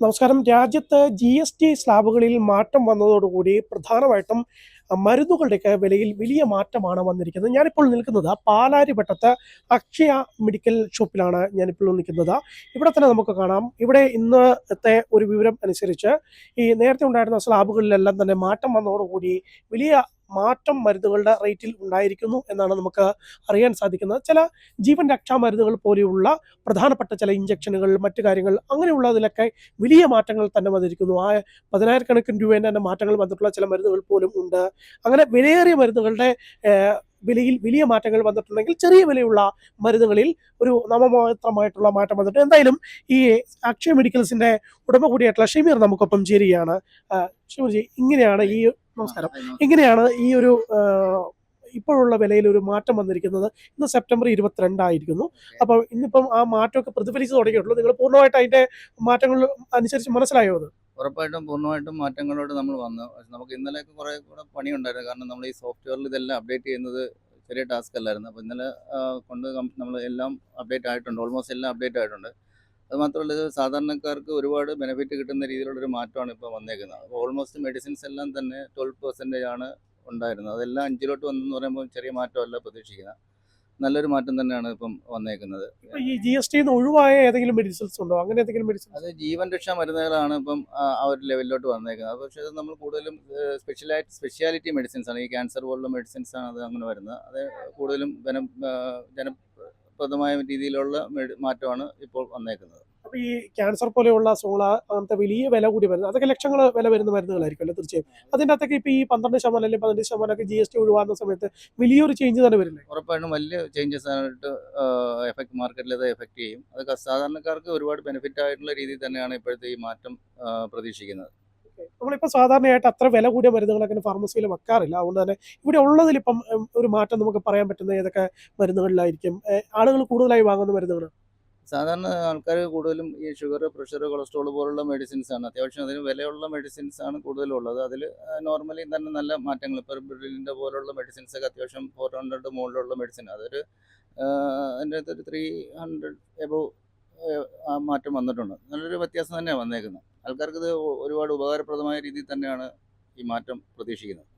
നമസ്കാരം. രാജ്യത്ത് G S T സ്ലാബുകളിൽ മാറ്റം വന്നതോടുകൂടി പ്രധാനമായിട്ടും മരുന്നുകളുടെയൊക്കെ വിലയിൽ വലിയ മാറ്റമാണ് വന്നിരിക്കുന്നത്. ഞാനിപ്പോൾ നിൽക്കുന്നത് പാലാരിവട്ടത്ത് അക്ഷയ മെഡിക്കൽ ഷോപ്പിലാണ് ഞാനിപ്പോൾ നിൽക്കുന്നത്. ഇവിടെ തന്നെ നമുക്ക് കാണാം. ഇവിടെ ഇന്നത്തെ ഒരു വിവരം അനുസരിച്ച് ഈ നേരത്തെ ഉണ്ടായിരുന്ന സ്ലാബുകളിലെല്ലാം തന്നെ മാറ്റം വന്നതോടുകൂടി വലിയ മാറ്റം മരുന്നുകളുടെ റേറ്റിൽ ഉണ്ടായിരിക്കുന്നു എന്നാണ് നമുക്ക് അറിയാൻ സാധിക്കുന്നത്. ചില ജീവൻ രക്ഷാ മരുന്നുകൾ പോലെയുള്ള പ്രധാനപ്പെട്ട ചില ഇഞ്ചക്ഷനുകൾ മറ്റു കാര്യങ്ങൾ അങ്ങനെയുള്ളതിലൊക്കെ വലിയ മാറ്റങ്ങൾ തന്നെ വന്നിരിക്കുന്നു. ആ പതിനായിരക്കണക്കിന് രൂപേന്റെ തന്നെ മാറ്റങ്ങൾ വന്നിട്ടുള്ള ചില മരുന്നുകൾ പോലും ഉണ്ട്. അങ്ങനെ വിലയേറിയ മരുന്നുകളുടെ വിലയിൽ വലിയ മാറ്റങ്ങൾ വന്നിട്ടുണ്ടെങ്കിൽ ചെറിയ വിലയുള്ള മരുന്നുകളിൽ ഒരു നാമമാത്രമായിട്ടുള്ള മാറ്റം വന്നിട്ടുണ്ട്. എന്തായാലും ഈ അക്ഷയ മെഡിക്കൽസിന്റെ ഉടമ കൂടിയായിട്ടുള്ള ഷെമീർ നമുക്കൊപ്പം ചേരുകയാണ്. ഷമീർജി ഇങ്ങനെയാണ് ഈ നമസ്കാരം. എങ്ങനെയാണ് ഈ ഒരു ഇപ്പോഴുള്ള വിലയിൽ ഒരു മാറ്റം വന്നിരിക്കുന്നത്? ഇന്ന് സെപ്റ്റംബർ ഇരുപത്തിരണ്ടായിരിക്കുന്നു. അപ്പോൾ ഇന്നിപ്പം ആ മാറ്റമൊക്കെ പ്രതിഫലിച്ച് തുടങ്ങിയിട്ടുള്ളൂ. നിങ്ങൾ പൂർണമായിട്ട് അതിന്റെ മാറ്റങ്ങൾ അനുസരിച്ച് മനസ്സിലായോ അത്? ഉറപ്പായിട്ടും പൂർണമായിട്ടും മാറ്റങ്ങളോട് നമ്മൾ വന്നു. പക്ഷെ നമുക്ക് ഇന്നലെയൊക്കെ കുറേ കൂടെ പണിയുണ്ടായിരുന്നു. കാരണം നമ്മൾ ഈ സോഫ്റ്റ്വെയറിൽ ഇതെല്ലാം അപ്ഡേറ്റ് ചെയ്യുന്നത് ചെറിയ ടാസ്ക് അല്ലായിരുന്നു. അപ്പോൾ ഇന്നലെ കൊണ്ട് നമ്മൾ എല്ലാം അപ്ഡേറ്റ് ആയിട്ടുണ്ട്. ഓൾമോസ്റ്റ് എല്ലാം അപ്ഡേറ്റ് ആയിട്ടുണ്ട്. അത് മാത്രമല്ല ഇത് സാധാരണക്കാർക്ക് ഒരുപാട് ബെനിഫിറ്റ് കിട്ടുന്ന രീതിയിലുള്ളൊരു മാറ്റമാണ് ഇപ്പോൾ വന്നേക്കുന്നത്. അപ്പോൾ ഓൾമോസ്റ്റ് മെഡിസിൻസ് എല്ലാം തന്നെ ട്വൽവ് പെർസെന്റേജ് ആണ് ഉണ്ടായിരുന്നത്. അതെല്ലാം അഞ്ചിലോട്ട് വന്നെന്ന് പറയുമ്പോൾ ചെറിയ മാറ്റമല്ല പ്രതീക്ഷിക്കുന്നത്. നല്ലൊരു മാറ്റം തന്നെയാണ് ഇപ്പം വന്നേക്കുന്നത്. ഈ ജി എസ് ടി ഒഴിവായ ഏതെങ്കിലും മെഡിസിൻസ് ഉണ്ടോ? അങ്ങനെ ഏതെങ്കിലും മെഡിസിൻ അത് ജീവൻ രക്ഷാ മരുന്നുകളാണ് ഇപ്പം ആ ആ ഒരു ലെവലിലോട്ട് വന്നേക്കുന്നത്. പക്ഷേ അത് നമ്മൾ കൂടുതലും സ്പെഷ്യലായിട്ട് സ്പെഷ്യാലിറ്റി മെഡിസിൻസ് ആണ്. ഈ ക്യാൻസർ പോലുള്ള മെഡിസിൻസ് ആണ് അത് അങ്ങനെ വരുന്നത്. അത് കൂടുതലും ജന ആ, ജനപ്രദമായ രീതിയിലുള്ള മാറ്റമാണ് ഇപ്പോൾ വന്നേക്കുന്നത്. അപ്പൊ ഈ ക്യാൻസർ പോലെയുള്ള അസുഖങ്ങൾ അങ്ങനത്തെ വലിയ വില കൂടി വരുന്നത് അതൊക്കെ ലക്ഷങ്ങൾ വില വരുന്ന മരുന്നുകളായിരിക്കും അല്ലേ തീർച്ചയായും? അതിന്റെ അകത്തൊക്കെ ഇപ്പൊ ഈ പന്ത്രണ്ട് ശതമാനം അല്ലെങ്കിൽ പതിനഞ്ച് ശതമാനം ഒക്കെ ജി എസ് ടി ഒഴിവാകുന്ന സമയത്ത് വലിയൊരു ചേഞ്ച് തന്നെ വരുന്നത് ഉറപ്പായിട്ടും വലിയ ചേഞ്ചസ് ആയിട്ട് എഫക്ട് മാർക്കറ്റിൽ അത് എഫക്ട് ചെയ്യും. അതൊക്കെ സാധാരണക്കാർക്ക് ഒരുപാട് ബെനിഫിറ്റ് ആയിട്ടുള്ള രീതിയിൽ തന്നെയാണ് ഇപ്പോഴത്തെ ഈ മാറ്റം പ്രതീക്ഷിക്കുന്നത്. നമ്മളിപ്പോൾ സാധാരണയായിട്ട് അത്ര വില കൂടിയ മരുന്നുകളൊക്കെ ഫാർമസിയിൽ വെക്കാറില്ല. അതുകൊണ്ട് തന്നെ ഇവിടെ ഉള്ളതിൽ ഇപ്പം ഒരു മാറ്റം നമുക്ക് പറയാൻ പറ്റുന്ന ഏതൊക്കെ മരുന്നുകളിലായിരിക്കും? ആളുകൾ കൂടുതലായി വാങ്ങുന്ന മരുന്നുകൾ സാധാരണ ആൾക്കാർ കൂടുതലും ഈ ഷുഗർ പ്രഷർ കൊളസ്ട്രോൾ പോലുള്ള മെഡിസിൻസ് ആണ്. അത്യാവശ്യം അതിന് വിലയുള്ള മെഡിസിൻസ് ആണ് കൂടുതലും ഉള്ളത് അതിൽ നോർമലി തന്നെ നല്ല മാറ്റങ്ങൾ. ഇപ്പോൾ ബ്രില്ലിന്റെ പോലുള്ള മെഡിസിൻസ് ഒക്കെ അത്യാവശ്യം ഫോർ ഹൺഡ്രഡ് മുകളിലുള്ള മെഡിസിൻ അതൊരു അതിന്റെ അകത്ത് ഒരു ത്രീ ഹൺഡ്രഡ് എബോ മാറ്റം വന്നിട്ടുണ്ട്. നല്ലൊരു വ്യത്യാസം തന്നെയാണ് വന്നേക്കുന്നത് ആൾക്കാർക്ക് ഇത് ഒരുപാട് ഉപകാരപ്രദമായ രീതിയിൽ തന്നെയാണ് ഈ മാറ്റം പ്രതീക്ഷിക്കുന്നത്.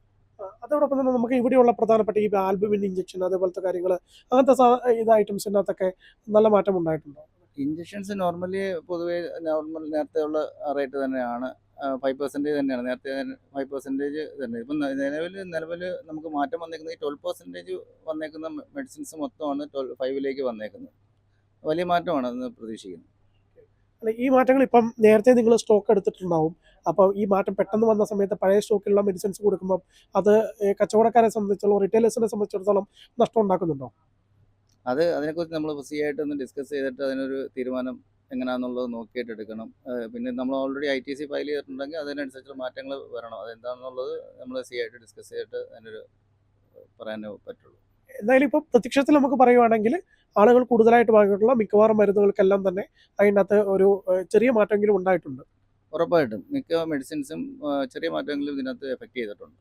അതോടൊപ്പം തന്നെ നമുക്ക് ഇവിടെയുള്ള പ്രധാനപ്പെട്ട ഈ ആൽബുമിൻ ഇഞ്ചക്ഷൻ അതേപോലത്തെ കാര്യങ്ങൾ അങ്ങനത്തെ ഇത് ഐറ്റംസിനകത്തൊക്കെ നല്ല മാറ്റം ഉണ്ടായിട്ടുണ്ടോ? ഇഞ്ചക്ഷൻസ് നോർമലി പൊതുവെ നോർമൽ നേരത്തെ ഉള്ള റേറ്റ് തന്നെയാണ്. ഫൈവ് പെർസെന്റേജ് തന്നെയാണ്. നേരത്തെ ഫൈവ് പെർസെന്റേജ് തന്നെ. ഇപ്പം നിലവിൽ നിലവിൽ നമുക്ക് മാറ്റം വന്നേക്കുന്നത് ഈ ട്വൽവ് പെർസെന്റേജ് വന്നേക്കുന്ന മെഡിസിൻസ് മൊത്തമാണ് ട്വൽവ് ഫൈവിലേക്ക് വന്നേക്കുന്നത്. വലിയ മാറ്റമാണ് അതെന്ന് പ്രതീക്ഷിക്കുന്നത് ഈ മാറ്റങ്ങൾ ഇപ്പം നേരത്തെ നിങ്ങൾ സ്റ്റോക്ക് എടുത്തിട്ടുണ്ടാവും. അപ്പോൾ ഈ മാറ്റം പെട്ടെന്ന് വന്ന സമയത്ത് പഴയ സ്റ്റോക്കിലുള്ള മെഡിസിൻസ് കൊടുക്കുമ്പോൾ അത് കച്ചവടക്കാരെ സംബന്ധിച്ചോളം റിറ്റൈലേഴ്സിനെ സംബന്ധിച്ചിടത്തോളം നഷ്ടം ഉണ്ടാക്കുന്നുണ്ടോ? അത് അതിനെക്കുറിച്ച് നമ്മൾ ഫ്രീ ഒന്ന് ഡിസ്കസ് ചെയ്തിട്ട് അതിനൊരു തീരുമാനം എങ്ങനെയാണെന്നുള്ളത് നോക്കിയിട്ട് എടുക്കണം. പിന്നെ നമ്മൾ already I T C file ചെയ്തിട്ടുണ്ടെങ്കിൽ അതിനനുസരിച്ചുള്ള മാറ്റങ്ങൾ വരണം. അതെന്താണെന്നുള്ളത് നമ്മൾ സി ആയിട്ട് ഡിസ്കസ് ചെയ്തിട്ട് അതിനൊരു പറയാനേ പറ്റുള്ളൂ. എന്തായാലും ഇപ്പോൾ പ്രത്യക്ഷത്തിൽ നമുക്ക് പറയുവാണെങ്കിൽ ആളുകൾ കൂടുതലായിട്ട് വാങ്ങിയിട്ടുള്ള മിക്കവാറും മരുന്നുകൾക്കെല്ലാം തന്നെ അതിനകത്ത് ഒരു ചെറിയ മാറ്റമെങ്കിലും ഉണ്ടായിട്ടുണ്ട്. ഉറപ്പായിട്ടും. മിക്ക മെഡിസിൻസും ചെറിയ മാറ്റമെങ്കിലും ഇതിനകത്ത് എഫക്റ്റ് ചെയ്തിട്ടുണ്ട്.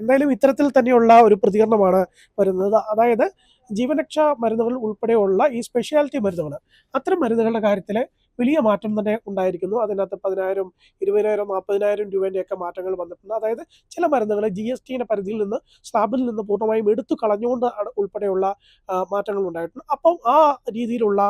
എന്തായാലും ഇത്തരത്തിൽ തന്നെയുള്ള ഒരു പ്രതികരണമാണ് വരുന്നത്. അതായത് ജീവനക്ഷ മരുന്നുകൾ ഉൾപ്പെടെയുള്ള ഈ സ്പെഷ്യാലിറ്റി മരുന്നുകൾ അത്തരം മരുന്നുകളുടെ കാര്യത്തിൽ വലിയ മാറ്റം തന്നെ ഉണ്ടായിരിക്കുന്നു. അതിനകത്ത് പതിനായിരം ഇരുപതിനായിരം നാൽപ്പതിനായിരം രൂപേന്റെയൊക്കെ മാറ്റങ്ങൾ വന്നിട്ടുണ്ട്. അതായത് ചില മരുന്നുകൾ ജി എസ് ടിയുടെ പരിധിയിൽ നിന്ന് സ്ലാബിൽ നിന്ന് പൂർണമായും എടുത്തു കളഞ്ഞുകൊണ്ട് ഉൾപ്പെടെയുള്ള മാറ്റങ്ങൾ ഉണ്ടായിട്ടുണ്ട്. അപ്പം ആ രീതിയിലുള്ള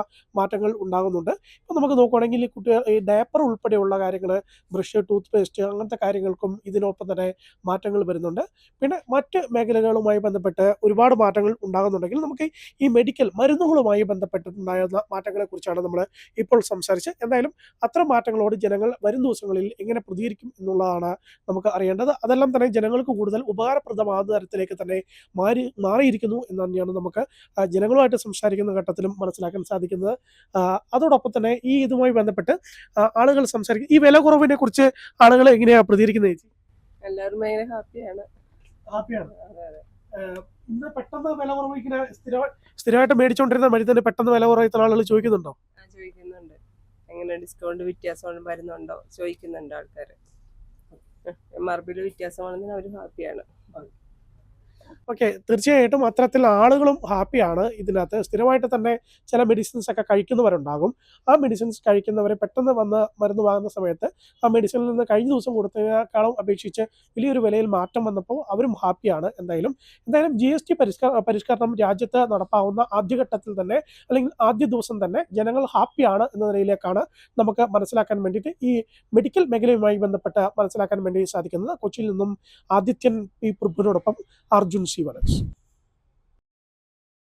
മാറ്റങ്ങൾ ഉണ്ടാകുന്നുണ്ട്. ഇപ്പം നമുക്ക് നോക്കുകയാണെങ്കിൽ കുട്ടികൾ ഈ ഡയപ്പർ ഉൾപ്പെടെയുള്ള കാര്യങ്ങൾ ബ്രഷ് ടൂത്ത് പേസ്റ്റ് അങ്ങനത്തെ കാര്യങ്ങൾക്കും ഇതിനൊപ്പം തന്നെ മാറ്റങ്ങൾ വരുന്നുണ്ട്. പിന്നെ മറ്റ് മേഖലകളുമായി ബന്ധപ്പെട്ട് ഒരുപാട് മാറ്റങ്ങൾ ഉണ്ടാകുന്നുണ്ടെങ്കിൽ നമുക്ക് ഈ മെഡിക്കൽ മരുന്നുകളുമായി ബന്ധപ്പെട്ടിട്ടുണ്ടായിരുന്ന മാറ്റങ്ങളെ കുറിച്ചാണ് നമ്മൾ ഇപ്പോൾ സംസാരിച്ചത് എന്തായാലും അത്തരം മാറ്റങ്ങളോട് ജനങ്ങൾ വരും ദിവസങ്ങളിൽ എങ്ങനെ പ്രതികരിക്കും എന്നുള്ളതാണ് നമുക്ക് അറിയേണ്ടത്. അതെല്ലാം തന്നെ ജനങ്ങൾക്ക് കൂടുതൽ ഉപകാരപ്രദമാകുന്ന തരത്തിലേക്ക് തന്നെ മാറി മാറിയിരിക്കുന്നു എന്ന് തന്നെയാണ് നമുക്ക് ജനങ്ങളുമായിട്ട് സംസാരിക്കുന്ന ഘട്ടത്തിലും മനസ്സിലാക്കാൻ സാധിക്കുന്നത്. അതോടൊപ്പം തന്നെ ഈ ഇതുമായി ബന്ധപ്പെട്ട് ആളുകൾ സംസാരിക്കും. ഈ വില കുറവിനെ കുറിച്ച് ആളുകൾ എങ്ങനെയാണ് പ്രതികരിക്കുന്നത് ചേച്ചി? എല്ലാവരും ഭയങ്കര ഹാപ്പിയാണ്. ഹാപ്പിയാണ്. ഇന്ന് പെട്ടെന്ന് വില കുറവ് സ്ഥിരമായിട്ട് മേടിച്ചോണ്ടിരുന്ന മരുന്നിന് പെട്ടെന്ന് വില കുറവ് ഇത്ര ആളുകൾ ചോദിക്കുന്നുണ്ടോ? ചോദിക്കുന്നുണ്ട്. എങ്ങനെ ഡിസ്കൗണ്ട് വ്യത്യാസം വരുന്നുണ്ടോ ചോദിക്കുന്നുണ്ട് ആൾക്കാർ എം ആർ പിയിൽ വ്യത്യാസമാണെന്ന് അവർ ഹാപ്പിയാണ് ഓക്കെ തീർച്ചയായിട്ടും അത്തരത്തിൽ ആളുകളും ഹാപ്പിയാണ്. ഇതിനകത്ത് സ്ഥിരമായിട്ട് തന്നെ ചില മെഡിസിൻസ് ഒക്കെ കഴിക്കുന്നവരുണ്ടാകും. ആ മെഡിസിൻസ് കഴിക്കുന്നവരെ പെട്ടെന്ന് വന്ന് മരുന്ന് വാങ്ങുന്ന സമയത്ത് ആ മെഡിസിനിൽ നിന്ന് കഴിഞ്ഞ ദിവസം കൊടുത്തതിനേക്കാളും അപേക്ഷിച്ച് വലിയൊരു വിലയിൽ മാറ്റം വന്നപ്പോൾ അവരും ഹാപ്പിയാണ് എന്തായാലും. എന്തായാലും ജി എസ് ടി പരിഷ്കര പരിഷ്കരണം രാജ്യത്ത് നടപ്പാവുന്ന ആദ്യഘട്ടത്തിൽ തന്നെ അല്ലെങ്കിൽ ആദ്യ ദിവസം തന്നെ ജനങ്ങൾ ഹാപ്പിയാണ് എന്ന നിലയിലേക്കാണ് നമുക്ക് മനസ്സിലാക്കാൻ വേണ്ടിയിട്ട് ഈ മെഡിക്കൽ മേഖലയുമായി ബന്ധപ്പെട്ട് മനസ്സിലാക്കാൻ വേണ്ടി സാധിക്കുന്നത്. കൊച്ചിയിൽ നിന്നും ആദിത്യൻ പി പ്രഭുവിനോടൊപ്പം അർജുൻ സി വലൻസ്